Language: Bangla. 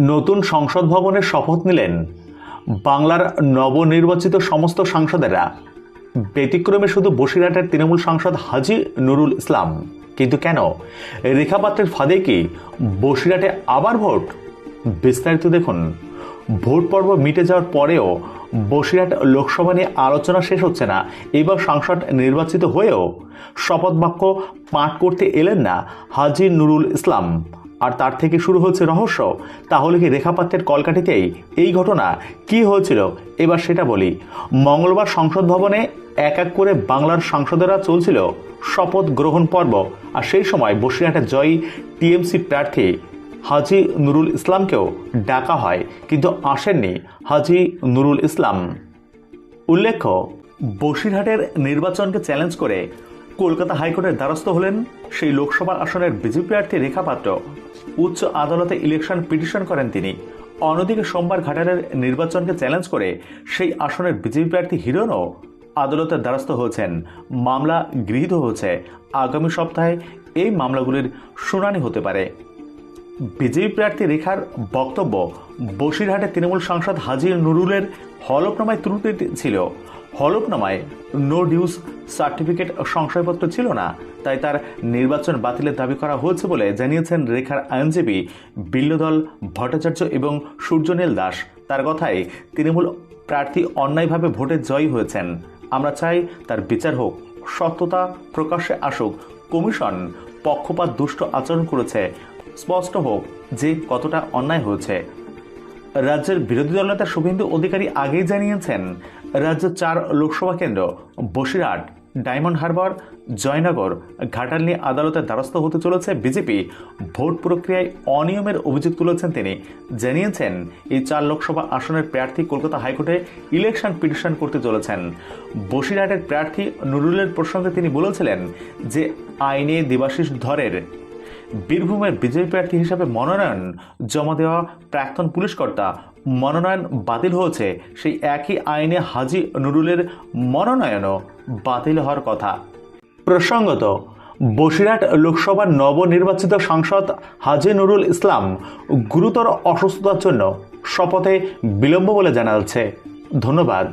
নতুন সংসদ ভবনের শপথ নিলেন বাংলার নবনির্বাচিত সমস্ত সাংসদেরা। ব্যতিক্রমে শুধু বসিরহাটের তৃণমূল সাংসদ হাজি নুরুল ইসলাম। কিন্তু কেন? রেখাপাত্রের ফাঁদে কি? বসিরহাটে আবার ভোট? বিস্তারিত দেখুন। ভোট পর্ব মিটে যাওয়ার পরেও বসিরহাট লোকসভা নিয়ে আলোচনা শেষ হচ্ছে না। এবার সাংসদ নির্বাচিত হয়েও শপথ বাক্য পাঠ করতে এলেন না হাজি নুরুল ইসলাম। আর তার থেকে শুরু হচ্ছে রহস্য। তাহলে কি রেখাপাত্রের কলকাঠিতেই এই ঘটনা? কি হয়েছিল? এবার সেটা বলি। মঙ্গলবার সংসদ ভবনে এক এক করে বাংলার সাংসদেরা চলছিল শপথ গ্রহণ পর্ব। আর সেই সময় বসিরহাটের জয়ী টিএমসি প্রার্থী হাজি নুরুল ইসলামকেও ডাকা হয়, কিন্তু আসেননি হাজি নুরুল ইসলাম। উল্লেখ্য, বসিরহাটের নির্বাচনকে চ্যালেঞ্জ করে কলকাতা হাইকোর্টের দ্বারস্থ হলেন সেই লোকসভা আসনের বিজেপি প্রার্থী রেখাপাত্র উচ্চ আদালতে ইলেকশন পিটিশন করেন তিনি। অন্যদিকে সোমবার ঘাটালের নির্বাচনকে চ্যালেঞ্জ করে সেই আসনের বিজেপি প্রার্থী হিরণও আদালতের দ্বারস্থ হয়েছেন। মামলা গৃহীত হয়েছে। আগামী সপ্তাহে এই মামলাগুলির শুনানি হতে পারে। বিজেপি প্রার্থী রেখার বক্তব্য বসিরহাটে তৃণমূল সাংসদ হাজির নুরুলের হলফনামায় ত্রুটি ছিল। হলফনামায় নো ডিউস সার্টিফিকেট সংশয়পত্র ছিল না, তাই তার নির্বাচন বাতিলের দাবি করা হয়েছে বলে জানিয়েছেন রেখার আইনজীবী বিল্লদল ভট্টাচার্য এবং সূর্যনীল দাস। তার কথায় তৃণমূল প্রার্থী অন্যায়ভাবে ভোটে জয়ী হয়েছেন। আমরা চাই তার বিচার হোক, সত্যতা প্রকাশ্যে আসুক, কমিশন পক্ষপাত দুষ্ট আচরণ করেছে, স্পষ্ট হোক যে কতটা অন্যায় হয়েছে। রাজ্যের বিরোধী দলনেতা শুভেন্দু অধিকারী আগেই জানিয়েছেন, রাজ্য চার লোকসভা কেন্দ্র, বসিরহাট, ডায়মন্ড হারবার, জয়নগর, ঘাটাল নিয়ে আদালতের দ্বারস্থ হতে চলেছে বিজেপি। ভোট প্রক্রিয়ায় অনিয়মের অভিযোগ তুলেছেন তিনি। জানিয়েছেন, এই চার লোকসভা আসনের প্রার্থী কলকাতা হাইকোর্টে ইলেকশন পিটিশন করতে চলেছেন। বসিরহাটের প্রার্থী নুরুলের প্রসঙ্গে তিনি বলেছিলেন যে, আইনে দেবাশিস ধরের বীরভূমের বিজেপি প্রার্থী হিসাবে মনোনয়ন জমা দেওয়া প্রাক্তন পুলিশ কর্তা মনোনয়ন বাতিল হয়েছে। সেই একই আইনে হাজি নুরুলের মনোনয়নও বাতিল হওয়ার কথা। প্রসঙ্গত, বসিরহাট লোকসভার নবনির্বাচিত সাংসদ হাজি নুরুল ইসলাম গুরুতর অসুস্থতার জন্য শপথে বিলম্ব বলে জানা যাচ্ছে ধন্যবাদ।